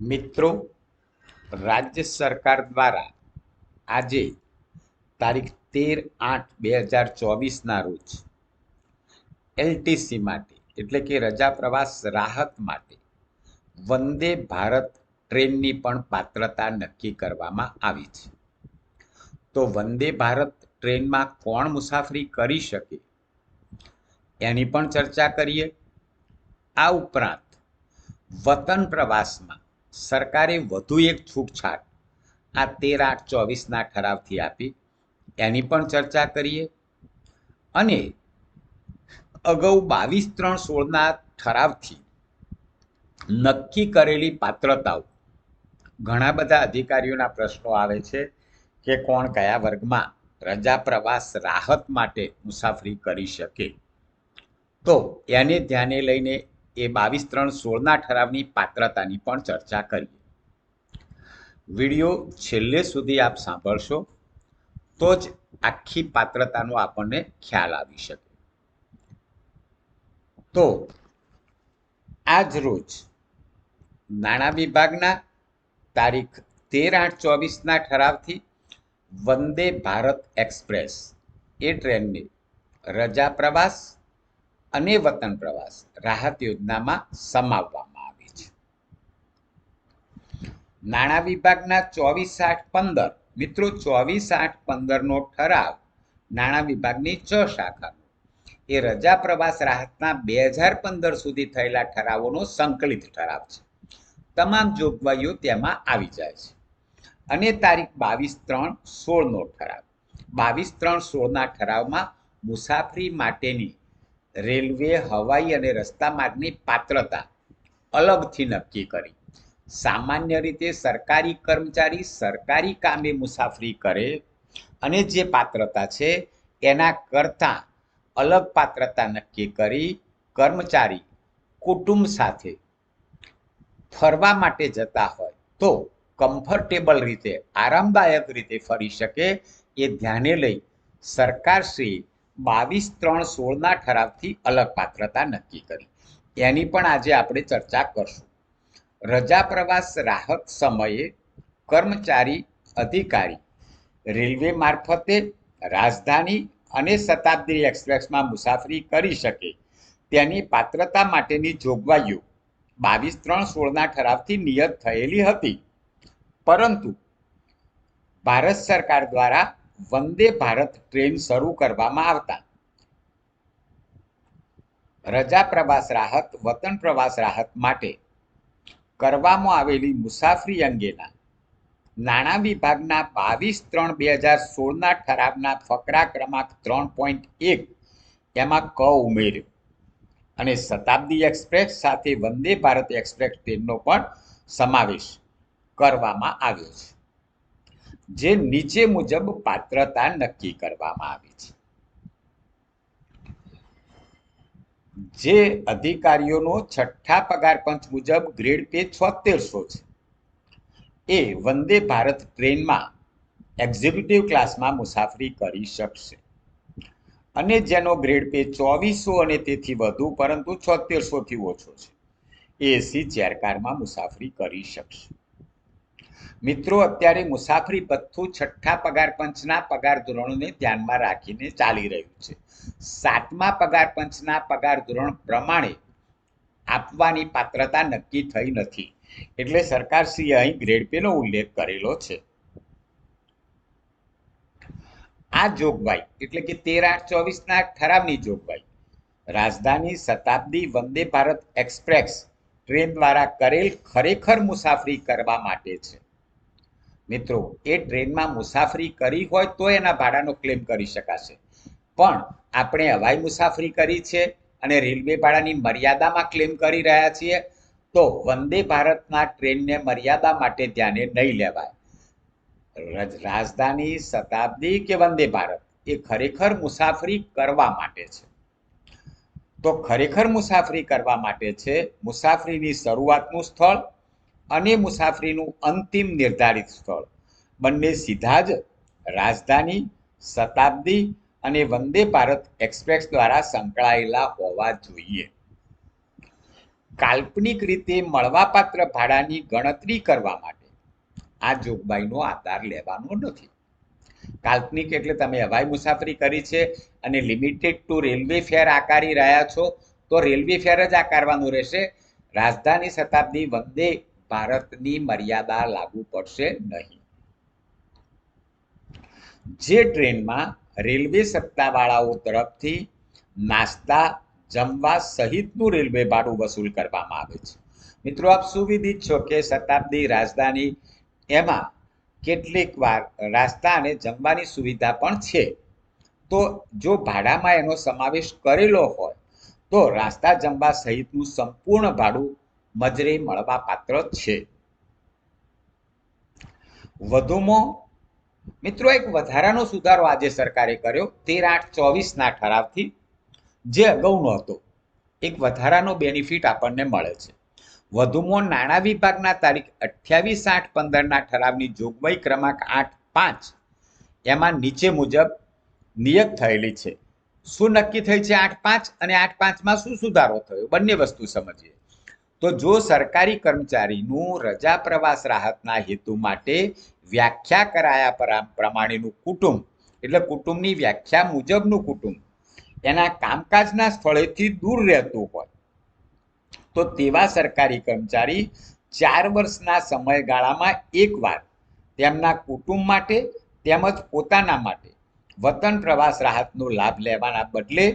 મિત્રો, રાજ્ય સરકાર દ્વારા આજે તારીખ તેર આઠ બે હજાર ચોવીસના રોજ એલટીસી માટે, એટલે કે રજા પ્રવાસ રાહત માટે વંદે ભારત ટ્રેનની પણ પાત્રતા નક્કી કરવામાં આવી છે. તો વંદે ભારત ટ્રેનમાં કોણ મુસાફરી કરી શકે? એની પણ ચર્ચા કરીએ. આ ઉપરાંત વતન પ્રવાસમાં સરકારે વધુ એક છૂટછાટ આ તેર આઠ ચોવીસના ઠરાવથી આપી. એની પણ ચર્ચા કરીએ. અને અગાઉ બાવીસ ત્રણ સોળના ઠરાવથી નક્કી કરેલી પાત્રતાઓ. ઘણા બધા અધિકારીઓના પ્રશ્નો આવે છે કે કોણ કયા વર્ગમાં રજા પ્રવાસ રાહત માટે મુસાફરી કરી શકે. તો એને ધ્યાને લઈને એ બાવીસ ત્રણ સોળના ઠરાવની પાત્રતાની પણ ચર્ચા કરીએ. વીડિયો છેલ્લે સુધી આપ સાંભળશો, તો જ આખી પાત્રતાનો આપણને ખ્યાલ આવી શકે. તો, આજ રોજ નાણાં વિભાગના તારીખ તેર આઠ ચોવીસના ઠરાવથી વંદે ભારત એક્સપ્રેસ એ ટ્રેનને રજા પ્રવાસ અને વતન પ્રવાસ રાહત યોજનામાં સમાવવામાં આવી છે. નાણાં વિભાગના ચોવીસ આઠ પંદર, મિત્રો ચોવીસ આઠ પંદરનો ઠરાવ નાણાં વિભાગની છ શાખાનો એ રજા પ્રવાસ રાહતના બે હજાર પંદર સુધી થયેલા ઠરાવોનો સંકલિત ઠરાવ છે. તમામ જોગવાઈઓ તેમાં આવી જાય છે. અને તારીખ બાવીસ ત્રણ સોળનો ઠરાવ. બાવીસ ત્રણ સોળના ઠરાવમાં મુસાફરી માટેની રેલવે હવાઈ અને રસ્તા માર્ગની પાત્રતા અલગથી નક્કી કરી. સામાન્ય રીતે સરકારી કર્મચારી સરકારી કામે મુસાફરી કરે અને જે પાત્રતા છે એના કરતાં અલગ પાત્રતા નક્કી કરી કર્મચારી કુટુંબ સાથે ફરવા માટે જતા હોય તો કમ્ફર્ટેબલ રીતે, આરામદાયક રીતે ફરી શકે એ ધ્યાને લઈ સરકારશ્રી બાવીસ, ત્રણ, સોળના ઠરાવથી અલગ પાત્રતા નક્કી કરી. એની પણ આજે આપણે ચર્ચા કરશું. રજા પ્રવાસ રાહત સમયે કર્મચારી, અધિકારી, રેલવે મારફતે રાજધાની અને શતાબ્દી એક્સપ્રેસમાં મુસાફરી કરી શકે. તેની પાત્રતા માટેની જોગવાઈઓ બાવીસ, ત્રણ, સોળના ઠરાવથી નિયત થયેલી હતી. પરંતુ ભારત સરકાર દ્વારા વંદે ભારત ટ્રેન શરૂ કરવામાં આવતા. રજા પ્રવાસ રાહત, વતન પ્રવાસ રાહત માટે કરવામાં આવેલી મુસાફરી અંગેના નાણાં વિભાગના બાવીસ ત્રણ બે હજાર સોળના ઠરાવના ફકરા ક્રમાંક ત્રણ પોઈન્ટ એક એમાં ક ઉમેર્યો. અને શતાબ્દી એક્સપ્રેસ સાથે વંદે ભારત એક્સપ્રેસ ટ્રેનનો પણ સમાવેશ કરવામાં આવ્યો છે. જે નીચે મુજબ પાત્રતા નક્કી કરવામાં આવી છે. જે અધિકારીઓનો છઠ્ઠા પગાર પંચ મુજબ ગ્રેડ પે છોતેરસો છે. એ વંદે ભારત ટ્રેનમાં એક્ઝિક્યુટિવ ક્લાસમાં મુસાફરી કરી શકશે. અને જેનો ગ્રેડ પે ચોવીસો અને તેથી વધુ, પરંતુ છોતેરસોથી ઓછો છે. એ એસી ચેરકારમાં મુસાફરી કરી શકશે. મિત્રો, અત્યારે મુસાફરી ભથ્થું છઠ્ઠા પગાર પંચના પગાર ધોરણોને ધ્યાનમાં રાખીને ચાલી રહ્યું છે. સાતમા પગાર પંચના પગાર ધોરણ પ્રમાણે આપવાની પાત્રતા નક્કી થઈ નથી. એટલે સરકારશ્રીએ અહીં ગ્રેડ પેનો ઉલ્લેખ કરેલો છે. આ જોગવાઈ એટલે કે તેર આઠ ચોવીસના ઠરાવની જોગવાઈ. રાજધાની શતાબ્દી વંદે ભારત એક્સપ્રેસ ટ્રેન દ્વારા કરેલ ખરેખર મુસાફરી કરવા માટે છે. મિત્રો, એ ટ્રેનમાં મુસાફરી કરી હોય તો એના ભાડાનો ક્લેમ કરી શકાશે. પણ આપણે હવાઈ મુસાફરી કરી છે અને રેલવે ભાડાની મર્યાદામાં ક્લેમ કરી રહ્યા છીએ, તો વંદે ભારતના ટ્રેનને મર્યાદા માટે ધ્યાને નહીં લેવાય. રાજધાની શતાબ્દી કે વંદે ભારત, એ ખરેખર મુસાફરી કરવા માટે છે. તો ખરેખર મુસાફરી કરવા માટે છે મુસાફરીની શરૂઆતનું સ્થળ અને મુસાફરીનું અંતિમ નિર્ધારિત સ્થળ. બંને સીધા જ રાજધાની, શતાબ્દી અને વંદે ભારત એક્સપ્રેસ દ્વારા સંકળાયેલા હોવા જોઈએ. કાલ્પનિક રીતે મળવાપાત્ર ભાડાની ગણતરી કરવા માટે આ જોગવાઈનો આધાર લેવાનો નથી. કાલ્પનિક એટલે તમે હવાઈ મુસાફરી કરી છે અને લિમિટેડ ટુ રેલવે ફેર આકારી રહ્યા છો, તો રેલવે ફેર જ આકારવાનું રહેશે. રાજધાની શતાબ્દી વંદે ભારતની મર્યાદા લાગુ પડશે નહીં. જે ટ્રેનમાં રેલવે સત્તાવાળાઓ તરફથી નાસ્તા જમવા સહિતનું રેલવે ભાડું વસૂલ કરવામાં આવે છે. મિત્રો, આપ સુવિદિત છો કે શતાબ્દી રાજધાની એમાં કેટલીક વાર નાસ્તા અને જમવાની સુવિધા પણ છે. તો જો ભાડામાં એનો સમાવેશ કરેલો હોય, તો રાસ્તા જમવા સહિતનું સંપૂર્ણ ભાડું મજરે મળવા પાત્ર છે. વધુમાં, મિત્રો, એક વધારાનો સુધારો આજે સરકારે કર્યો. તેર આઠ ચોવીસના ઠરાવથી જે અગાઉનો હતો, એક વધારાનો બેનિફિટ આપણને મળે છે. વધુમાં, નાણાં વિભાગના તારીખ અઠ્યાવીસ આઠ પંદરના ઠરાવની જોગવાઈ ક્રમાંક આઠ પાંચ એમાં નીચે મુજબ નિયત થયેલી છે. શું નક્કી થઈ છે આઠ પાંચ અને આઠ પાંચમાં શું સુધારો થયો? બંને વસ્તુ સમજીએ. તો જો સરકારી કર્મચારીનું રજા પ્રવાસ રાહતના હેતુ માટે વ્યાખ્યા કરાયા પ્રમાણેનું કુટુંબ, એટલે કુટુંબની વ્યાખ્યા મુજબનું કુટુંબ, એના કામકાજના સ્થળેથી દૂર રહેતું હોય, તો તેવા સરકારી કર્મચારી ચાર વર્ષના સમયગાળામાં એકવાર તેમના કુટુંબ માટે તેમજ પોતાના માટે વતન પ્રવાસ રાહતનો લાભ લેવાના બદલે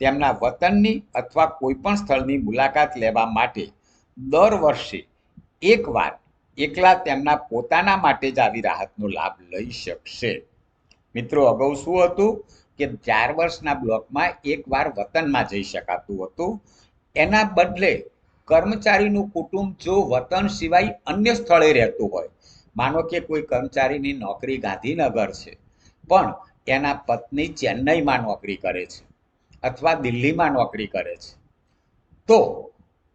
તેમના વતનની અથવા કોઈપણ સ્થળની મુલાકાત લેવા માટે દર વર્ષે એકવાર એકલા તેમના પોતાના માટે જ આવી રાહતનો લાભ લઈ શકશે. મિત્રો, અગાઉ શું હતું કે ચાર વર્ષના બ્લોકમાં એકવાર વતનમાં જઈ શકાતું હતું. એના બદલે કર્મચારીનું કુટુંબ જો વતન સિવાય અન્ય સ્થળે રહેતું હોય, માનો કે કોઈ કર્મચારીની નોકરી ગાંધીનગર છે, પણ એના પત્ની ચેન્નઈમાં નોકરી કરે છે અથવા દિલ્હીમાં નોકરી કરે છે, તો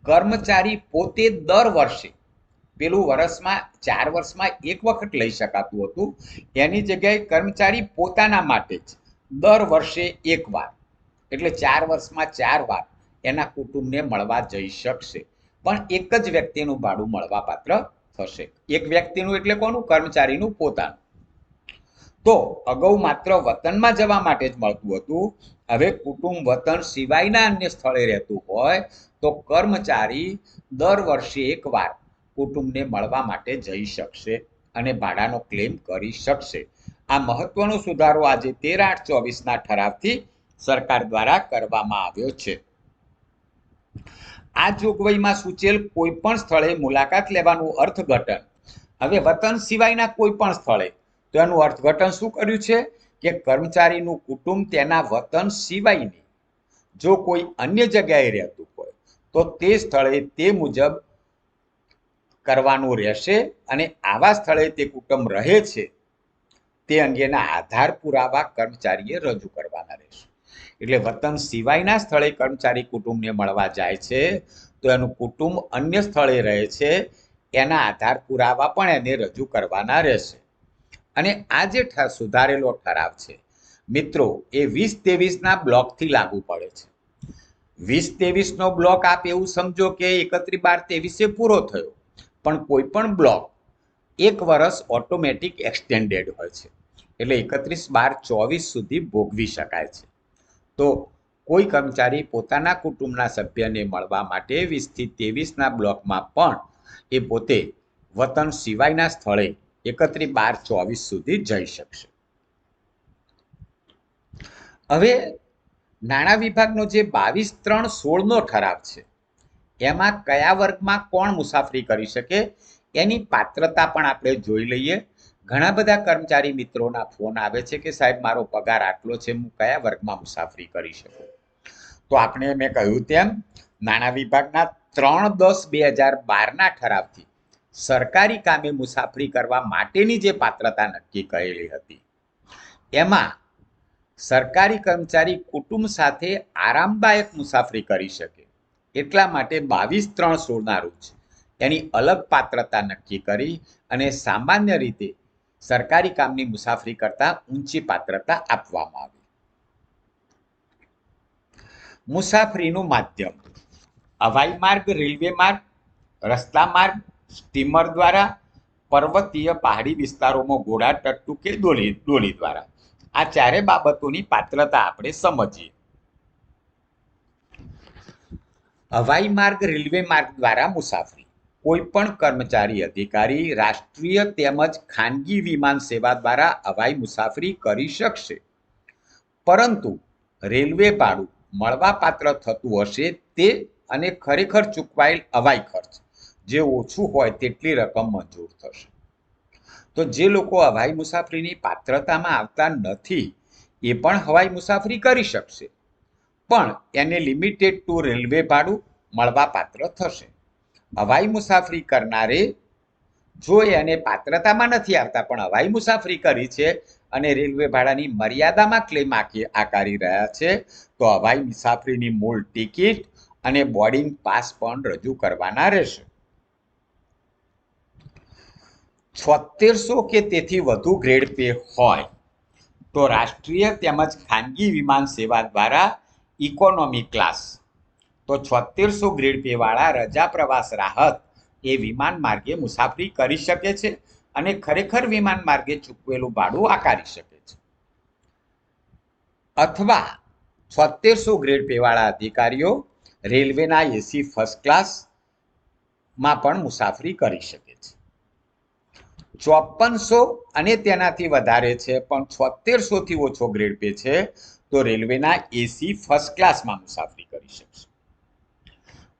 કર્મચારી પોતે દર વર્ષે, પેલું વર્ષમાં, ચાર વર્ષમાં એક વખત લઈ શકાતું હતું. એની જગ્યાએ કર્મચારી પોતાના માટે જ દર વર્ષે એક વાર, એટલે ચાર વર્ષમાં ચાર વાર એના કુટુંબને મળવા જઈ શકશે. પણ એક જ વ્યક્તિનું ભાડું મળવા પાત્ર થશે. એક વ્યક્તિનું એટલે કોનું? કર્મચારીનું પોતાનું. તો અગાઉ માત્ર વતનમાં જવા માટે જ મળતું હતું. હવે કુટુંબ વતન સિવાયના અન્ય સ્થળે રહેતું હોય તો કર્મચારી દર વર્ષે એકવાર કુટુંબને મળવા માટે જઈ શકશે અને ભાડાનો ક્લેમ કરી શકશે. આ મહત્વનો સુધારો આજે તેર આઠ ચોવીસના ઠરાવથી સરકાર દ્વારા કરવામાં આવ્યો છે. આ જોગવાઈમાં સૂચેલ કોઈ પણ સ્થળે મુલાકાત લેવાનું અર્થઘટન. હવે વતન સિવાયના કોઈ પણ સ્થળે, તો એનું અર્થઘટન શું કર્યું છે? કે કર્મચારીનું કુટુંબ તેના વતન સિવાયની, જો કોઈ અન્ય જગ્યાએ રહેતું તો તે સ્થળે તે મુજબ કરવાનું રહેશે અને આવા સ્થળે તે કુટુંબ રહે છે, તે અંગેના આધાર પુરાવા કર્મચારીએ રજૂ કરવાના રહેશે. એટલે વતન સિવાયના સ્થળે કર્મચારી કુટુંબને મળવા જાય છે, તો એનું કુટુંબ અન્ય સ્થળે રહે છે, એના આધાર પુરાવા પણ એને રજૂ કરવાના રહેશે. અને આ જે સુધારેલો ઠરાવ છે, મિત્રો, એ વીસ તેવીસના બ્લોકથી લાગુ પડે છે. વીસ ત્રેવીસનો બ્લોક આપ એવું સમજો કે એકત્રીસ બાર ત્રેવીસે પૂરો થયો. પણ કોઈ પણ બ્લોક એક વર્ષ ઓટોમેટિક એક્સટેન્ડેડ હોય છે. એટલે એકત્રીસ બાર ચોવીસ સુધી ભોગવી શકાય છે. તો કોઈ કર્મચારી પોતાના કુટુંબના સભ્યને મળવા માટે વીસથી ત્રેવીસના બ્લોકમાં પણ એ પોતે વતન સિવાયના સ્થળે એકત્રીસ બાર ચોવીસ સુધી જઈ શકશે. હવે નાણાં વિભાગનો જે બાવીસ ત્રણ સોળનો ઠરાવ છે, એમાં કયા વર્ગમાં કોણ મુસાફરી કરી શકે એની પાત્રતા પણ આપણે જોઈ લઈએ. ઘણા બધા કર્મચારી મિત્રોના ફોન આવે છે કે સાહેબ, મારો પગાર આટલો છે, હું કયા વર્ગમાં મુસાફરી કરી શકું? તો આપણે મેં કહ્યું તેમ, નાણાં વિભાગના ત્રણ દસ બે હજાર બારના ઠરાવથી સરકારી કામે મુસાફરી કરવા માટેની જે પાત્રતા નક્કી કરેલી હતી, એમાં સરકારી કર્મચારી કુટુંબ સાથે આરામદાયક મુસાફરી કરી શકે. એટલા માટે બાવીસ ત્રણ સોળના રોજ એની અલગ પાત્રતા નક્કી કરી અને સામાન્ય રીતે સરકારી કામની મુસાફરી કરતા ઊંચી પાત્રતા આપવામાં આવી. મુસાફરીનું માધ્યમ. હવાઈ માર્ગ, રેલવે માર્ગ, રસ્તા માર્ગ, સ્ટીમર દ્વારા પર્વતીય પહાડી વિસ્તારોમાં ઘોડા, ટટ્ટુ કે દોલી ડોલી દ્વારા. આ ચારે બાબતોની પાત્રતા આપણે સમજીએ. હવાઈ માર્ગ, રેલવે માર્ગ દ્વારા મુસાફરી. કોઈ પણ કર્મચારી, અધિકારી, રાષ્ટ્રીય તેમજ ખાનગી વિમાન સેવા દ્વારા હવાઈ મુસાફરી કરી શકશે. પરંતુ રેલવે ભાડું મળવાપાત્ર થતું હશે તે અને ખરેખર ચૂકવાયેલ હવાઈ ખર્ચ જે ઓછું હોય તેટલી રકમ મંજૂર થશે. તો જે લોકો હવાઈ મુસાફરીની પાત્રતામાં આવતા નથી, એ પણ હવાઈ મુસાફરી કરી શકશે. પણ એને લિમિટેડ ટુ રેલવે ભાડું મળવાપાત્ર થશે. હવાઈ મુસાફરી કરનારે જો એને પાત્રતામાં નથી આવતા, પણ હવાઈ મુસાફરી કરી છે અને રેલવે ભાડાની મર્યાદામાં ક્લેમ આકી આકારી રહ્યા છે, તો હવાઈ મુસાફરીની મૂળ ટિકિટ અને બોર્ડિંગ પાસ પણ રજૂ કરવાના રહેશે. છોતેરસો કે તેથી વધુ ગ્રેડ પે હોય. તો રાષ્ટ્રીય તેમજ ખાનગી વિમાન સેવા દ્વારા ઇકોનોમી ક્લાસ તો છોતેરસો ગ્રેડ પેવાળા રજા પ્રવાસ રાહત એ વિમાન માર્ગે મુસાફરી કરી શકે છે અને ખરેખર વિમાન માર્ગે ચૂકવેલું ભાડું આકારી શકે છે. અથવા છોતેરસો ગ્રેડ પેવાળા અધિકારીઓ રેલવેના એસી ફર્સ્ટ ક્લાસમાં પણ મુસાફરી કરી શકે ચોપનસો અને તેનાથી વધારે છે, પણ છોતેરસોથી ઓછો ગ્રેડ પે છે, તો રેલવેના એસી ફર્સ્ટ ક્લાસમાં મુસાફરી કરી શકશે.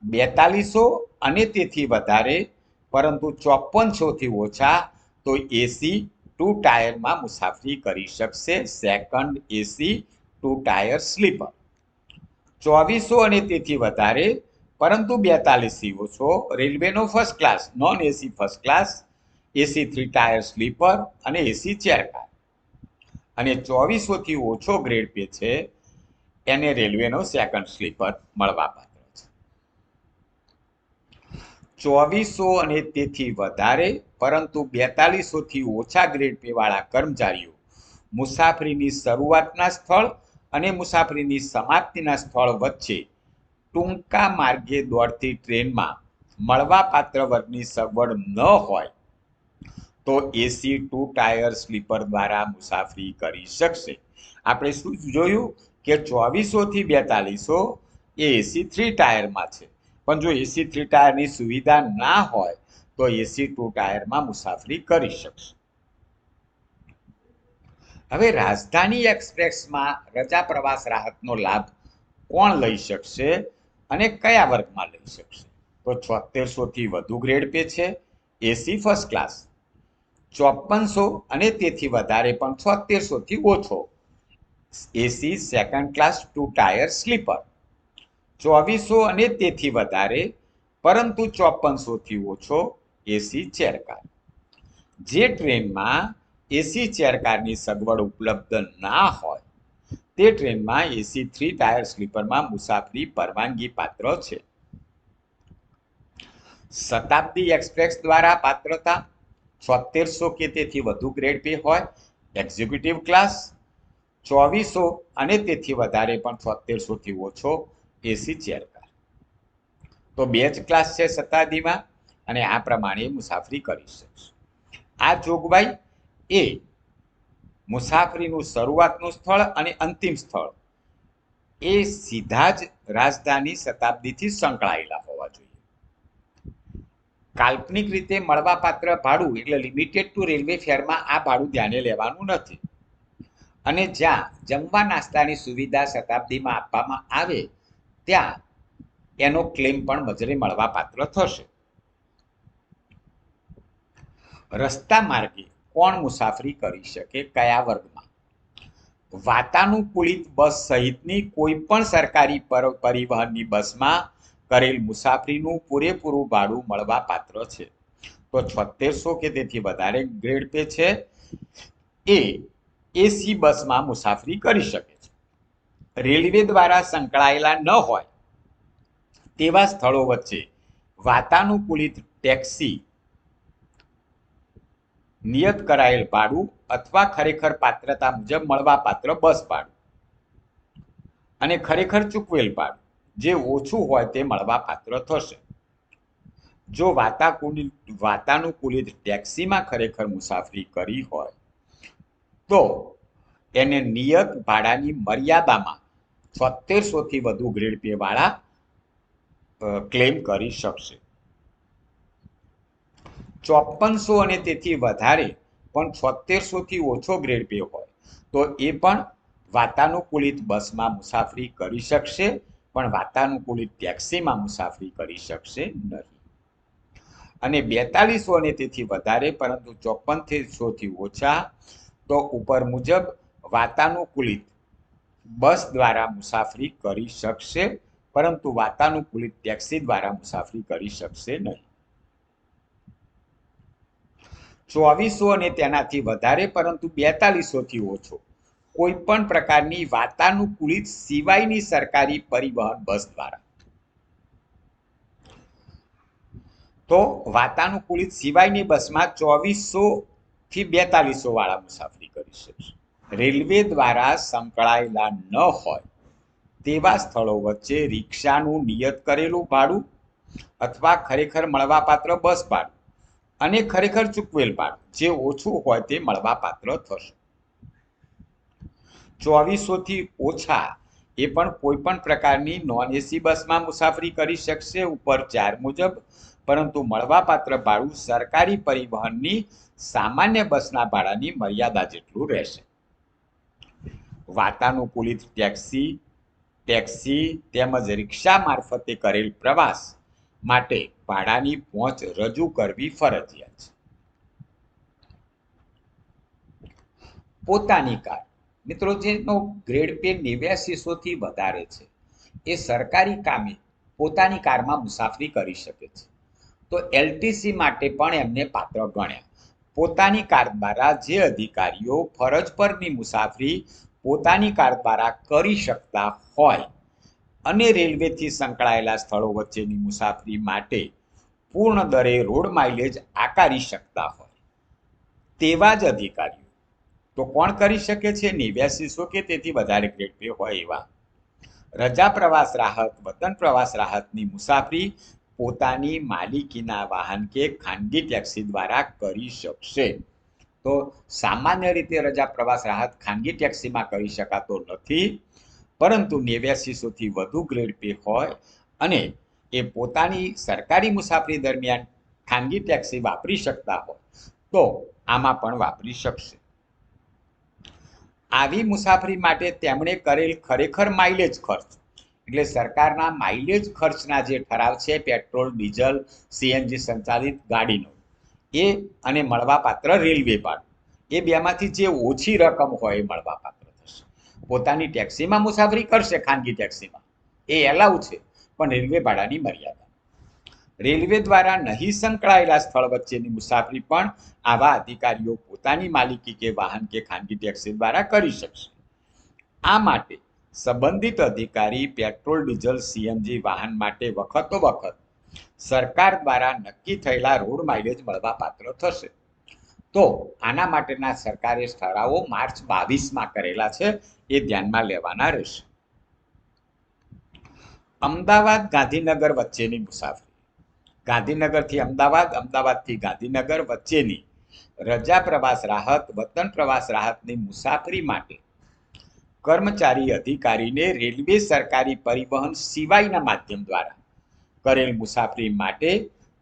બેતાલીસો અને તેથી વધારે, પરંતુ ચોપનસોથી ઓછા, તો એસી ટુ ટાયરમાં મુસાફરી કરી શકશે second AC two tier sleeper ચોવીસો અને તેથી વધારે, પરંતુ બેતાલીસથી ઓછો, રેલવેનો first class non AC first class AC three tier sleeper અને એસી ચેર કાર અને ચોવીસોથી ઓછો ગ્રેડ પે છે એને રેલવેનો સેકન્ડ સ્લીપર મળવાપાત્ર છે. ચોવીસો અને તેથી વધારે, પરંતુ બેતાલીસોથી ઓછા ગ્રેડ પેવાળા કર્મચારીઓ મુસાફરીની શરૂઆતના સ્થળ અને મુસાફરીની સમાપ્તિના સ્થળ વચ્ચે ટૂંકા માર્ગે દોડતી ટ્રેનમાં મળવાપાત્ર વર્ગની સગવડ ન હોય તો એસી ટુ ટાયર સ્લીપર દ્વારા મુસાફરી કરી શકશે. આપણે શું જોયું કે ચોવીસોથી બેતાલીસો એ એસી થ્રી ટાયરમાં છે. પણ જો એસી થ્રી ટાયરની સુવિધા ના હોય, તો એસી ટુ ટાયરમાં મુસાફરી કરી શકશે. હવે રાજધાની એક્સપ્રેસમાં રજા પ્રવાસ રાહતનો લાભ કોણ લઈ શકશે અને કયા વર્ગમાં લઈ શકશે? તો છોતેરસોથી વધુ ગ્રેડ પે છે. એસી ફર્સ્ટ ક્લાસ ચોપનસો અને તેથી વધારે પણ છોતેરસોથી ઓછો. AC second class two tier sleeper ચોવીસો અને તેથી વધારે, પરંતુ ચોપનસોથી ઓછો એસી ચેરકાર જે ટ્રેનમાં એસી ચેરકારની સગવડ ઉપલબ્ધ ના હોય, તે ટ્રેનમાં એસી થ્રી ટાયર સ્લીપરમાં મુસાફરી પરવાનગી પાત્ર છે. શતાબ્દી એક્સપ્રેસ દ્વારા પાત્રતા છોતેરસો કે તેથી વધુ ગ્રેડ પે હોય એક્ઝિક્યુટિવ ક્લાસ ચોવીસો અને તેથી વધારે પણ છોતેરસોથી ઓછો એસી ચેરકાર તો બે જ ક્લાસ છે શતાબ્દીમાં અને આ પ્રમાણે મુસાફરી કરી શકશો. આ જોગવાઈ એ મુસાફરીનું શરૂઆતનું સ્થળ અને અંતિમ સ્થળ એ સીધા જ રાજધાની શતાબ્દીથી સંકળાયેલા હોય કાલ્પનિક રીતે મળવાપાત્ર ભાડું એટલે લિમિટેડ ટુ રેલવે ફેરમાં આ ભાડું ધ્યાને લેવાનું નથી. અને જ્યાં જમવા નાસ્તાની સુવિધા શતાબ્દીમાં આપવામાં આવે, ત્યાં એનો ક્લેમ પણ મજરે મળવાપાત્ર થશે. રસ્તા માર્ગે કોણ મુસાફરી કરી શકે, કયા વર્ગમાં? વાતાનુકૂલિત બસ સહિતની કોઈ પણ સરકારી પર- પરિવહનની બસમાં કરેલ મુસાફરીનું પૂરેપૂરું ભાડું મળવા પાત્ર છે. તો છોતેરસો કે તેથી વધારે ગ્રેડ પે છે. એ એસી બસમાં મુસાફરી કરી શકે છે. રેલવે દ્વારા સંકળાયેલા ન હોય તેવા સ્થળો વચ્ચે વાતાનુકૂલિત ટેક્સી નિયત કરાયેલ ભાડું અથવા ખરેખર પાત્રતા મુજબ મળવાપાત્ર બસ ભાડું. અને ખરેખર ચૂકવેલ ભાડું. જે ઓછું હોય તે મળવા પાત્ર થશે. જો વાતાકુલિત વાતાનુકૂલિત ટેક્સીમાં ખરેખર મુસાફરી કરી હોય, તો એને નિયત ભાડાની મર્યાદામાં છોતેરસોથી વધુ ગ્રેડ પેવાળા ક્લેમ કરી શકશે. ચોપનસો અને તેથી વધારે પણ છોતેરસોથી ઓછો ગ્રેડ પે હોય, તો એ પણ વાતાનુકૂલિત બસમાં મુસાફરી કરી શકશે. પણ વાતાનુકૂલિત ટેક્સીમાં મુસાફરી કરી શકશે નહીં. અને બેતાલીસો અને તેથી વધારે, પરંતુ ચોપનથી ઓછા, તો ઉપર મુજબ વાતાનુકૂલિત બસ દ્વારા મુસાફરી કરી શકશે, પરંતુ વાતાનુકૂલિત ટેક્સી દ્વારા મુસાફરી કરી શકશે નહીં. ચોવીસો અને તેનાથી વધારે, પરંતુ બેતાલીસો થી ઓછો. કોઈ પણ પ્રકારની વાતાનુકૂલિત સિવાયની સરકારી પરિવહન બસ દ્વારા. તો વાતાનુકૂલિત સિવાયની બસમાં ચોવીસો થી બેતાલીસો વાળા મુસાફરી કરી શકશે રેલવે દ્વારા સંકળાયેલા ન હોય તેવા સ્થળો વચ્ચે રિક્ષાનું નિયત કરેલું ભાડું અથવા ખરેખર મળવાપાત્ર બસ ભાડું અને ખરેખર ચૂકવેલ ભાડું જે ઓછું હોય તે મળવાપાત્ર થશે. ચોવીસો થી ઓછા એ પણ કોઈ પણ પ્રકારની નોન એસી બસમાં મુસાફરી કરી શકશે ઉપર ચાર મુજબ. પરંતુ મળવાપાત્ર ભાડું સરકારી પરિવહનની સામાન્ય બસના ભાડાની મર્યાદા જેટલું રહેશે. વાતાનુકૂલિત ટેક્સી ટેક્સી તેમજ રિક્ષા મારફતે કરેલ પ્રવાસ માટે ભાડાની પહોંચ રજૂ કરવી ફરજિયાત છે. પોતાની કાર મિત્રો, જેનો ગ્રેડ પે નેવ્યાસીસોથી વધારે છે, એ સરકારી કામે પોતાની કારમાં મુસાફરી કરી શકે છે. તો એલટીસી માટે પણ એમને પાત્ર ગણ્યા. પોતાની કાર દ્વારા જે અધિકારીઓ ફરજ પરની મુસાફરી પોતાની કાર દ્વારા કરી શકતા હોય અને રેલવેથી સંકળાયેલા સ્થળો વચ્ચેની મુસાફરી માટે પૂર્ણ દરે રોડ માઇલેજ આકારી શકતા હોય, તેવા જ અધિકારીઓ તો કોણ કરી શકે છે? નેવ્યાસીસો કે તેથી વધારે ગ્રેડ પે હોય એવા. રજા પ્રવાસ રાહત, વતન પ્રવાસ રાહતની મુસાફરી પોતાની માલિકીના વાહન કે ખાનગી ટેક્સી દ્વારા કરી શકશે. તો સામાન્ય રીતે રજા પ્રવાસ રાહત ખાનગી ટેક્સીમાં કરી શકાતો નથી, પરંતુ નેવ્યાસીસો થી વધુ ગ્રેડ પે હોય અને એ પોતાની સરકારી મુસાફરી દરમિયાન ખાનગી ટેક્સી વાપરી શકતા હોય, તો આમાં પણ વાપરી શકશે. આવી મુસાફરી માટે તેમણે કરેલ ખરેખર માઇલેજ ખર્ચ. એટલે સરકારના માઇલેજ ખર્ચના જે ઠરાવ છે પેટ્રોલ ડીઝલ સીએનજી સંચાલિત ગાડીનો, એ અને મળવાપાત્ર રેલવે ભાડું, એ બેમાંથી જે ઓછી રકમ હોય એ મળવાપાત્ર થશે. પોતાની ટેક્સીમાં મુસાફરી કરશે, ખાનગી ટેક્સીમાં એ એલાઉ છે, પણ રેલવે ભાડાની મર્યાદા. રેલવે દ્વારા નહીં સંકળાયેલા સ્થળ વચ્ચેની મુસાફરી પણ આવા અધિકારીઓ પોતાની માલિકી કે વાહન કે ખાનગી ટેક્સી દ્વારા કરી શકશે. આ માટે સંબંધિત અધિકારી, પેટ્રોલ, ડીઝલ, સીએનજી વાહન માટે વખતો વખત સરકાર દ્વારા નક્કી થયેલા રોડ માઇલેજ મળવા પાત્ર થશે. તો આના માટેના સરકારે ઠરાવો માર્ચ બાવીસમાં કરેલા છે, એ ધ્યાનમાં લેવાના રહેશે. અમદાવાદ ગાંધીનગર વચ્ચેની મુસાફરી. ગાંધીનગરથી અમદાવાદ, અમદાવાદથી ગાંધીનગર વચ્ચેની રજા પ્રવાસ રાહત, વતન પ્રવાસ રાહતની મુસાફરી માટે કર્મચારી અધિકારીને રેલવે સરકારી પરિવહન સિવાયના માધ્યમ દ્વારા કરેલ મુસાફરી માટે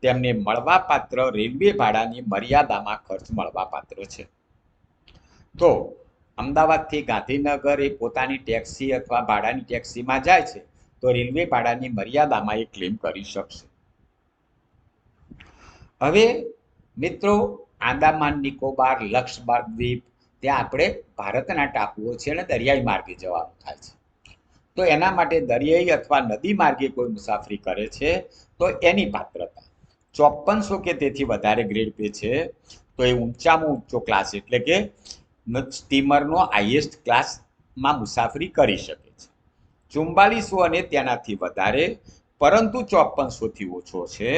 તેમને મળવાપાત્ર રેલવે ભાડાની મર્યાદામાં ખર્ચ મળવાપાત્ર છે. તો અમદાવાદથી ગાંધીનગર એ પોતાની ટેક્સી અથવા ભાડાની ટેક્સીમાં જાય છે, તો રેલવે ભાડાની મર્યાદામાં એ ક્લેમ કરી શકશે. હવે મિત્રો આંદામાન નિકોબાર લક્ષદ્વીપ, ત્યાં આપણે ભારતના ટાપુઓ છે અને દરિયાઈ માર્ગે જવાનું થાય છે. તો એના માટે દરિયાઈ અથવા નદી માર્ગે કોઈ મુસાફરી કરે છે, તો એની પાત્રતા. ચોપનસો કે તેથી વધારે ગ્રેડ પે છે, તો એ ઊંચામાં ઊંચો ક્લાસ એટલે કે સ્ટીમરનો હાઈએસ્ટ ક્લાસમાં મુસાફરી કરી શકે છે. ચુમ્બાલીસો અને તેનાથી વધારે, પરંતુ ચોપનસોથી ઓછો છે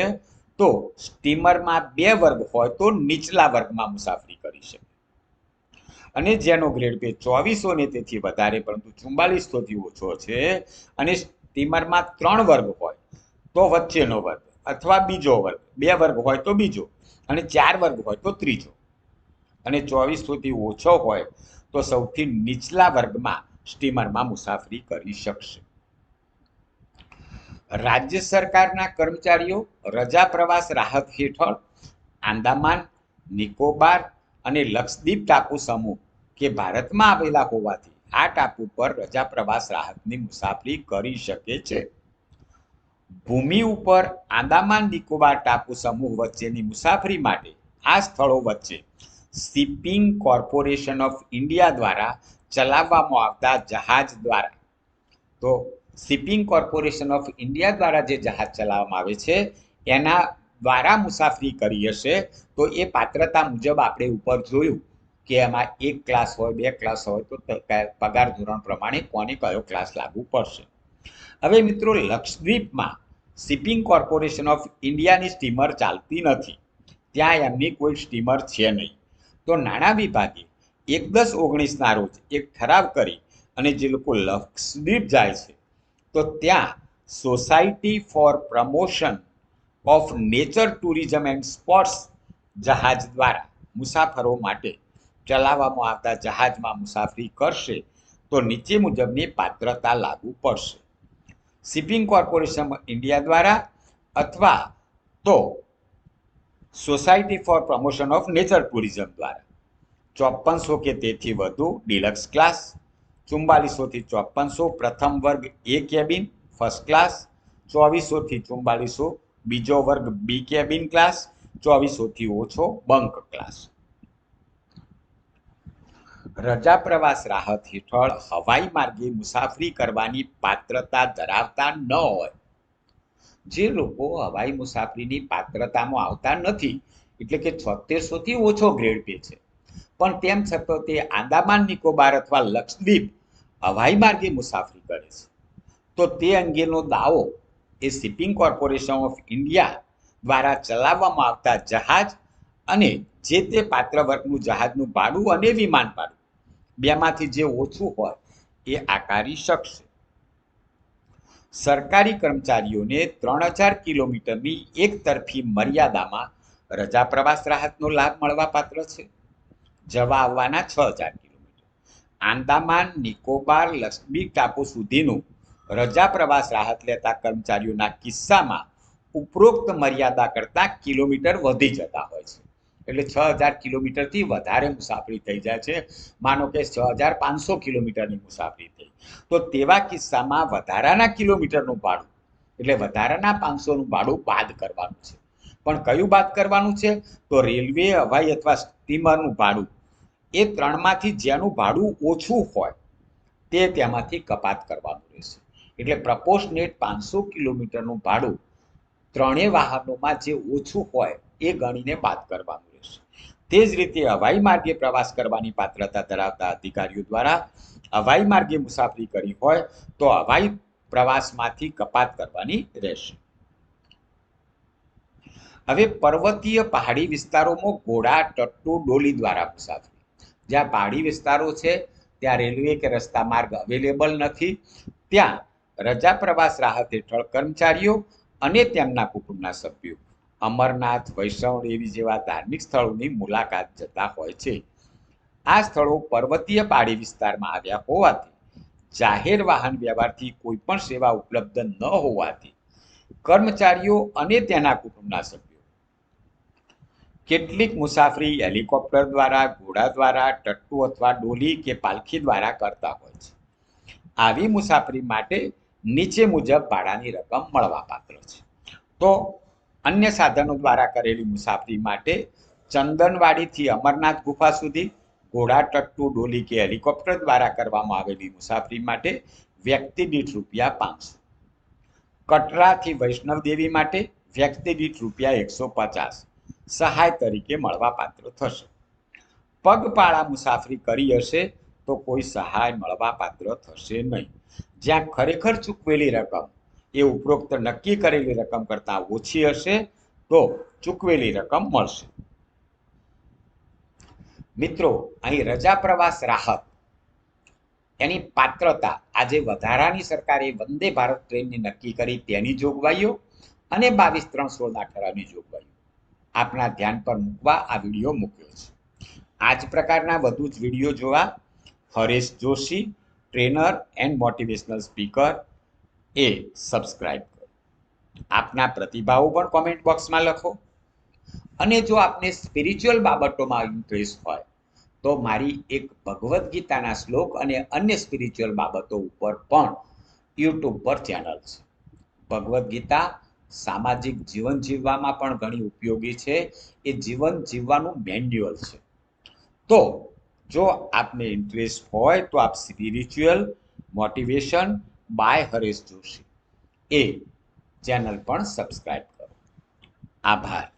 તો સ્ટીમરમાં બે વર્ગ હોય તો નીચલા વર્ગમાં મુસાફરી કરી શકે. અને જેનો ગ્રેડ પે ચોવીસો ને તેથી વધારે પરંતુ ચુમ્બાલીસોથી ઓછો છે અને સ્ટીમરમાં ત્રણ વર્ગ હોય તો વચ્ચેનો વર્ગ અથવા બીજો વર્ગ, બે વર્ગ હોય તો બીજો અને ચાર વર્ગ હોય તો ત્રીજો. અને ચોવીસોથી ઓછો હોય તો સૌથી નીચલા વર્ગમાં સ્ટીમરમાં મુસાફરી કરી શકશે. રાજ્ય સરકારના કર્મચારીઓ, રજા પ્રવાસ રાહત હેઠળ, આંદામાન, નિકોબાર અને લક્ષદ્વીપ ટાપુ સમૂહ કે ભારતમાં આવેલા હોવાથી આ ટાપુ પર રજા પ્રવાસ રાહતની મુસાફરી કરી શકે છે. ભૂમિ ઉપર આંદામાન, નિકોબાર ટાપુ સમૂહ વચ્ચેની મુસાફરી માટે આ સ્થળો વચ્ચે શિપિંગ કોર્પોરેશન ઓફ ઇન્ડિયા દ્વારા ચલાવવામાં આવતા જહાજ દ્વારા. તો શિપિંગ કોર્પોરેશન ઓફ ઇન્ડિયા દ્વારા જે જહાજ ચલાવવામાં આવે છે, એના દ્વારા મુસાફરી કરી હશે, તો એ પાત્રતા મુજબ આપણે ઉપર જોયું કે એમાં એક ક્લાસ હોય, બે ક્લાસ હોય, તો પગાર ધોરણ પ્રમાણે કોને કયો ક્લાસ લાગુ પડશે. હવે મિત્રો લક્ષદ્વીપમાં શિપિંગ કોર્પોરેશન ઓફ ઇન્ડિયાની સ્ટીમર ચાલતી નથી. ત્યાં એમની કોઈ સ્ટીમર છે નહીં. તો નાણાં વિભાગે એક દસ ઓગણીસના રોજ એક ઠરાવ કરી અને જે લોકો લક્ષદ્વીપ જાય છે તો ત્યાં society for promotion of nature tourism and sports જહાજ દ્વારા મુસાફરો માટે ચલાવવામાં આવતા જહાજમાં મુસાફરી કરશે તો નીચે મુજબની પાત્રતા લાગુ પડશે. શિપિંગ કોર્પોરેશન ઇન્ડિયા દ્વારા અથવા તો society for promotion of nature tourism દ્વારા ચોપનસો કે તેથી વધુ ડિલક્સ ક્લાસ ચુમ્બાલીસોથી ચોપનસો પ્રથમ વર્ગ એ કેબિન ફર્સ્ટ ક્લાસ ચોવીસોથી ચુમ્બાલીસો બીજો વર્ગ બી કેબિન ક્લાસ ચોવીસોથી ઓછો બંક ક્લાસ રજા પ્રવાસ રાહત હેઠળ હવાઈ માર્ગે મુસાફરી કરવાની પાત્રતા ધરાવતા ન હોય. જે લોકો હવાઈ મુસાફરીની પાત્રતામાં આવતા નથી, એટલે કે છોતેરસોથી ઓછો ગ્રેડ પે છે. પણ તેમ છતાં તે આંદામાન નિકોબાર અથવા લક્ષદ્વીપ હવાઈ માર્ગે મુસાફરી કરે છે. તો તે અંગેનો દાવો એ શિપિંગ કોર્પોરેશન ઓફ ઇન્ડિયા દ્વારા ચલાવવામાં આવતા જહાજ અને જે તે પાત્ર વર્ગનું જહાજનું ભાડું અને વિમાન ભાડું, બેમાંથી જે ઓછું હોય એ આકારી શકશે. સરકારી કર્મચારીઓને ત્રણ હજાર કિલોમીટરની એક તરફી મર્યાદામાં રજા પ્રવાસ રાહતનો લાભ મળવા પાત્ર છે. જવા આવવાના છ હજાર આંદામાન, નિકોબાર લક્ષ્મી ટાપુ સુધીનું રજા પ્રવાસ રાહત લેતા કર્મચારીઓના કિસ્સામાં ઉપરોક્ત મર્યાદા કરતાં કિલોમીટર વધી જતા હોય છે. એટલે છ હજાર કિલોમીટરથી વધારે મુસાફરી થઈ જાય છે. માનો કે છ હજાર પાંચસો કિલોમીટરની મુસાફરી થઈ. તો તેવા કિસ્સામાં વધારાના કિલોમીટરનું ભાડું, એટલે વધારાના પાંચસોનું ભાડું બાદ કરવાનું છે. પણ કયું બાદ કરવાનું છે? તો રેલવે, હવાઈ અથવા સ્ટીમરનું ભાડું. એ ત્રણમાંથી જેનું ભાડું ઓછું હોય, તે તેમાંથી કપાત કરવાનું રહેશે. એટલે પ્રપોશનેટ પાંચસો કિલોમીટરનું ભાડું ત્રણેય વાહનોમાં જે ઓછું હોય, એ ગણીને બાદ કરવાનું રહેશે. તે જ રીતે હવાઈ માર્ગે પ્રવાસ કરવાની પાત્રતા ધરાવતા અધિકારીઓ દ્વારા હવાઈ માર્ગે મુસાફરી કરી હોય, તો હવાઈ પ્રવાસમાંથી કપાત કરવાની રહેશે. હવે પર્વતીય પહાડી વિસ્તારોમાં ઘોડા, ટટ્ટુ, ડોલી દ્વારા મુસાફરી જ્યાં પહાડી વિસ્તારો છે, ત્યાં રેલવે કે રસ્તા માર્ગ અવેલેબલ નથી. ત્યાં રજા પ્રવાસ રાહત હેઠળ કર્મચારીઓ અને તેમના કુટુંબના સભ્યો અમરનાથ, વૈષ્ણવ દેવી જેવા ધાર્મિક સ્થળોની મુલાકાત જતા હોય છે. આ સ્થળો પર્વતીય પહાડી વિસ્તારમાં આવ્યા હોવાથી, જાહેર વાહન વ્યવહારથી કોઈ પણ સેવા ઉપલબ્ધ ન હોવાથી કર્મચારીઓ અને તેના કુટુંબના સભ્યો કેટલીક મુસાફરી હેલિકોપ્ટર દ્વારા, ઘોડા દ્વારા, ટટ્ટુ અથવા ડોલી કે પાલખી દ્વારા કરતા હોય છે. આવી મુસાફરી માટે નીચે મુજબ ભાડાની રકમ મળવાપાત્ર છે. તો અન્ય સાધનો દ્વારા કરેલી મુસાફરી માટે ચંદનવાડીથી અમરનાથ ગુફા સુધી, ઘોડા, ટટ્ટુ, ડોલી કે હેલિકોપ્ટર દ્વારા કરવામાં આવેલી મુસાફરી માટે વ્યક્તિ દીઠ રૂપિયા પાંચસો. કટરાથી વૈષ્ણવ દેવી માટે વ્યક્તિ દીઠ રૂપિયા એકસો પચાસ. સહાય તરીકે મળવાપાત્ર થશે. પગપાળા મુસાફરી કરી હશે તો કોઈ સહાય મળવાપાત્ર થશે નહીં. જ્યાં ખરેખર ચૂકવેલી રકમ એ ઉપરોક્ત નક્કી કરેલી રકમ કરતાં ઓછી હશે તો ચૂકવેલી રકમ મળશે. મિત્રો, અહીં રજા પ્રવાસ રાહત. એની પાત્રતા આજે વધારાની સરકારે વંદે ભારત ટ્રેનની નક્કી કરી તેની જોગવાઈઓ અને બાવીસ ત્રણ સોળના ઠરાવની જોગવાઈઓ. આપના ધ્યાન પર મૂકવા આ વીડિયો મૂક્યો છે. આ જ પ્રકારના વધુ જ વીડિયો જોવા Haresh Joshi, trainer and motivational speaker A subscribe કરો. આપના પ્રતિભાવો પણ કોમેન્ટ બોક્સમાં લખો. અને જો આપને સ્પિરિચ્યુઅલ બાબતોમાં ઇન્ટરેસ્ટ હોય, તો મારી એક ભગવદ્ ગીતાના શ્લોક અને અન્ય સ્પિરિચ્યુઅલ બાબતો ઉપર પણ યુટ્યુબ પર ચેનલ છે. ભગવદ્ ગીતા સામાજિક જીવન જીવવામાં પણ ઘણી ઉપયોગી છે. એ જીવન જીવવાનું મેન્યુઅલ છે. તો જો આપને ઇન્ટરેસ્ટ હોય તો આપ spiritual motivation by Haresh Joshi. A channel પણ સબસ્ક્રાઈબ કરો. આભાર.